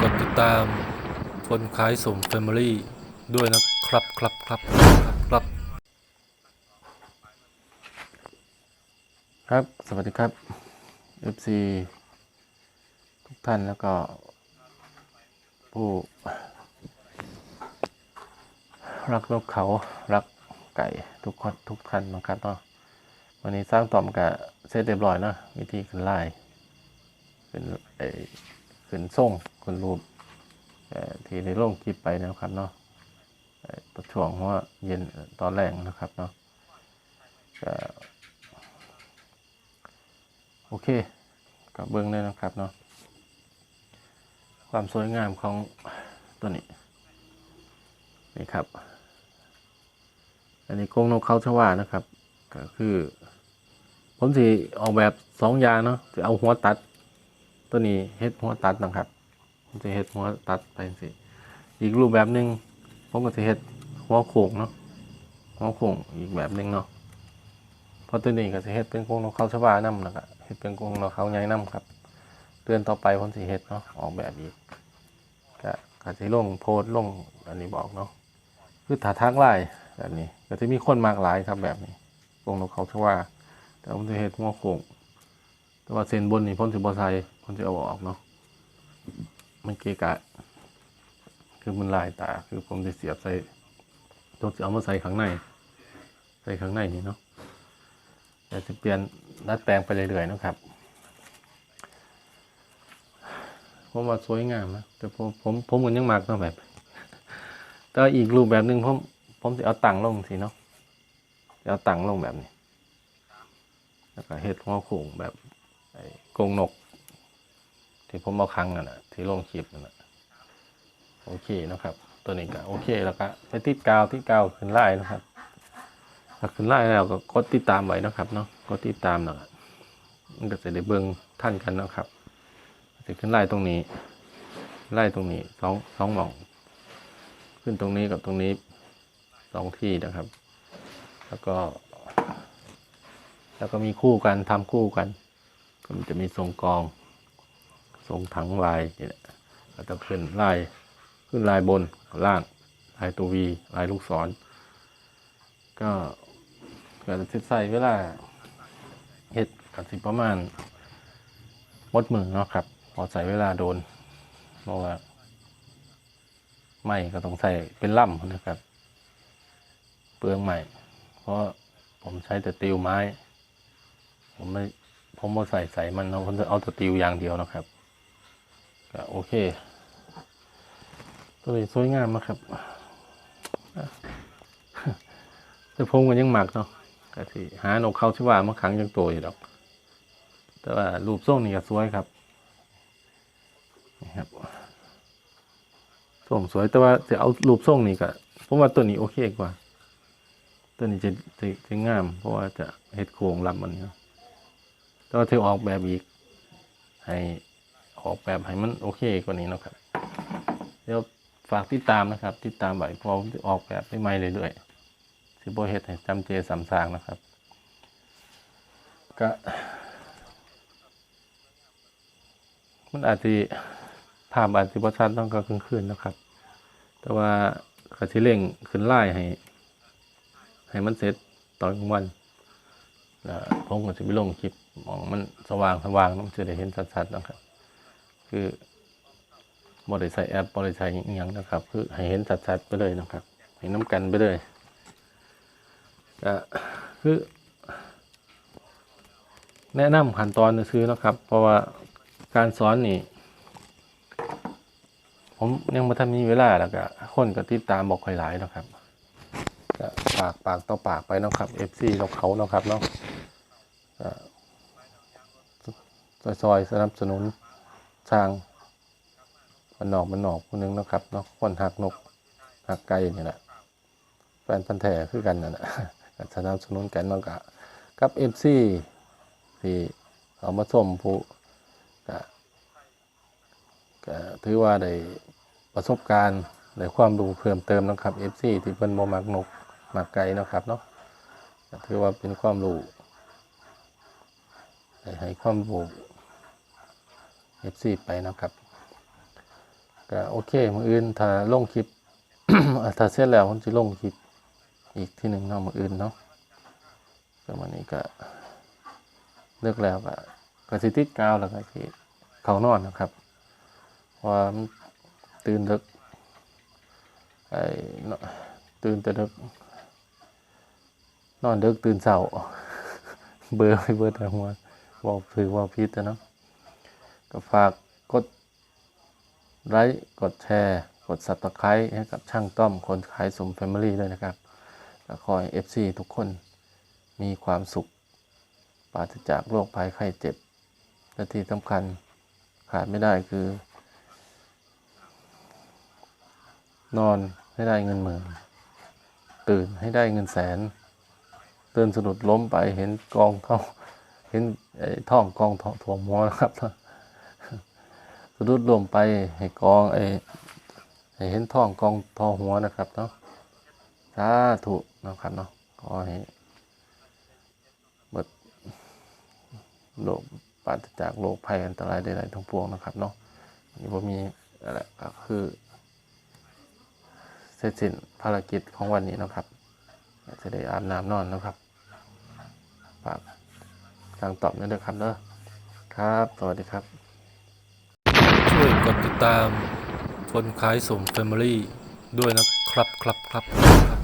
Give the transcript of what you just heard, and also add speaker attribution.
Speaker 1: กดติดตามคนขายส่ง Family ด้วยนะครับครับครับครับครับ
Speaker 2: ครับ สวัสดีครับ FC ทุกท่านแล้วก็ ผู้ รักนกเขารักไก่ทุกคนทุกท่านนะครับเนาะวันนี้สร้างต่อมกับเสร็จเรียบร้อยเนาะวิธีขึ้นไล่ขึ้นไอ ขึ้นส่งขึ้นรูปที่ได้ลงคลิปไปนะครับเนาะตอนช่วงหัวเย็นตอนแรกนะครับเนาะโอเคกับเบื้องได้นะครับเนาะความสวยงามของตัวนี้นี่ครับ อันนี้กงนกเขาชวานะครับ ก็คือ ผมสิออกแบบสองอย่างเนาะจะเอาหัวตัด ตัวนี้เฮ็ดหัวตัดนะครับผมจะเฮ็ดหัวตัดไปสิอีกรูปแบบหนึ่งผมก็จะเฮ็ดหัวโค้งเนาะหัวโค้งอีกแบบหนึ่งเนาะเพราะตัวนี้ก็สิเฮ็ดเป็นกรงนกเขาชวานํแล้วก็เฮ็ดเป็นกรงนกเขาใหญ่นํครับเดือนต่อไปผมสิเฮ็ดเนาะออกแบบอีกก็ก็สิลงโพสลงอันนี้บอกเนาะคือถ้าทักไลน์แบบนี้ก็จะมีคนมากหลายครับแบบนี้กรงนกเขาชวาแต่ผมจะเฮ็ดหัวโค้ง ว่าเส้นบนนี่ผมสิบ่ใส่ผมจะเอาออกเนาะมันเกะกะ คือมันลายตา คือผมจะเสียบใส่ต้องเอามาใส่ข้างใน ใส่ข้างในนี่เนาะแต่จะเปลี่ยนดัดแปลงไปเรื่อยๆนะครับผมว่าสวยงามนะแต่ผมผมผมก็ยังมากต้องแบบแต่อีกรูปแบบหนึ่งผมผมจะเอาตังลงสิเนาะจะเอาตังลงแบบนี้แล้วก็เฮ็ดหัวโข่งแบบ กรงนก ที่ผมเอาครั้งนั่นนะที่ลงคลิปนั่นนะโอเคนะครับ ตัวนี้ก็โอเคแล้วก็ไปติดกาวติดกาวขึ้นไล่นะครับถ้าขึ้นไล่แล้วก็กดติดตามไว้นะครับเนาะกดติดตามหน่อยมันก็จะได้เบิ่งท่านกันนะครับจะขึ้นไล่ตรงนี้ ไล่ตรงนี้สองสองหม่อง ขึ้นตรงนี้กับตรงนี้สองที่นะครับ แล้วก็ แล้วก็มีคู่กันทำคู่กัน มันจะมีทรงกอง ทรงถังลายนี่แหละขึ้นลายขึ้นลายบนล่าง ลายตัววีลายลูกศร ก็ก็จะใส่เวลาเฮ็ดกับสิประมาณมดมือเนาะครับ พอใส่เวลาโดนเพราะว่าไม่ก็ต้องใส่เป็นล่ำนะครับ เปลืองใหม่ เพราะผมใช้แต่ติวไม้ ผมไม่ ผมม่ใส่ใส่มันเนาะผมจะเอาต่ติวอย่างเดียวนะครับก็โอเค ตัวนี้สวยงามนะครับแต่ผมก็ยังหมักเนาะก็สิหานกเขาที่ว่ามาขังยังโตอยู่ดอก แต่ว่ารูปทรงนี่ก็สวยครับนี่ครับทรงสวยแต่ว่าจะเอารูปทรงนี่ก็ผมว่าตัวนี้โอเคกว่า ตัวนี้จะจะจะงาม เพราะว่าจะเฮ็ดโครงลำมันเนาะ แต่ว่าเธอออกแบบอีก ให้ออกแบบให้มันโอเคกว่านี้นะครับ เดี๋ยวฝากติดตามนะครับ ติดตามไว้พอมออกแบบใหม่เรื่อยๆสิบเฮ็ดให้จำเจสามสางนะครับ ก็ มันอาจจะภาพอาจจะบ่ชัดต้องก็กลางคืนนะครับ แต่ว่าเขาสิเร่งขึ้นไล่ให้ ให้มันเสร็จตอนกลางวันแล้ว ผมก็จะไปลงคลิปมองมันสว่างสว่างๆมันจะได้เห็นชัดๆนะครับ คือบ่ได้ใส่แอปบ่ได้ใส่อย่างนะครับ คือให้เห็นชัดๆไปเลยนะครับเห็นน้ำกันไปเลยก็คือ แนะนำขั้นตอนซื้อนะครับ เพราะว่าการสอนนี่ ผมยังไม่ทันมีเวลาแล้วก็คนก็ติดตามบอกหลายเนะครับปากปากต่อปากไปนะครับ FC นกเขานะครับเนาะ ซอยสนับสนุนทางมันหนอกมันหนอกคนนึงนะครับเนาะคนหักนกหักไก่นี่แหละแฟนพันธุ์แท้คือกันนั่นแหละสนับสนุนกันเนาะก็กับเอฟซีที่เอามาชมผู้ก็ก็ถือว่าได้ประสบการณ์ได้ความรู้เพิ่มเติมนะครับเอฟซีที่เพิ่นบ่มักนกมักไก่นะครับเนาะถือว่าเป็นความรู้ ให้ความรู้เอฟซีไปนะครับก็โอเคมืออื่นถ้าลงคลิปถ้าเสร็จแล้วผมจะลงคลิปอีกที่หนึ่งเนาะมืออื่นเนาะก็วันนี้ก็เลิกแล้วก็ก็สิติดกาวแล้วก็สิเขานอนนะครับว่าตื่นดึกไอ้ตื่นแต่ดึกนอนดึกตื่นเช้าเบอร์ไปเบอร์แต่หัว บอกถือว่าพิษนะก็ฝากกดไลค์กดแชร์ กด subscribe ให้กับช่างต้อมคนขายสมแฟมิลี่ด้วยนะครับและขอให้ FC ทุกคนมีความสุข ปราศจากโรคภัยไข้เจ็บ และที่สำคัญขาดไม่ได้คือ นอนให้ได้เงินหมื่น ตื่นให้ได้เงินแสน ตื่นสะดุดล้มไปเห็นกองเท่า เห็นไอ้ท้องกองทถ่วมหัวนะครับสะดุดลมไปให้กองไอ้เห็นท้องกองทอหัวนะครับเนาะสาธุนะครับเนาะขอให้เบิดโรคปราศจากโรคภัยอันตรายใดๆทั้งปวงนะครับเนาะนี่ผมมีอะไรก็คือเสร็จสิ้นภารกิจของวันนี้นะครับจะได้อาบน้ำนอนนะครับฝาก ทางตอบด้วยนะครับเด้อครับ สวัสดีครับ
Speaker 1: ช่วยกดติดตามคนขายสม Family ด้วยนะครับครับครับครับ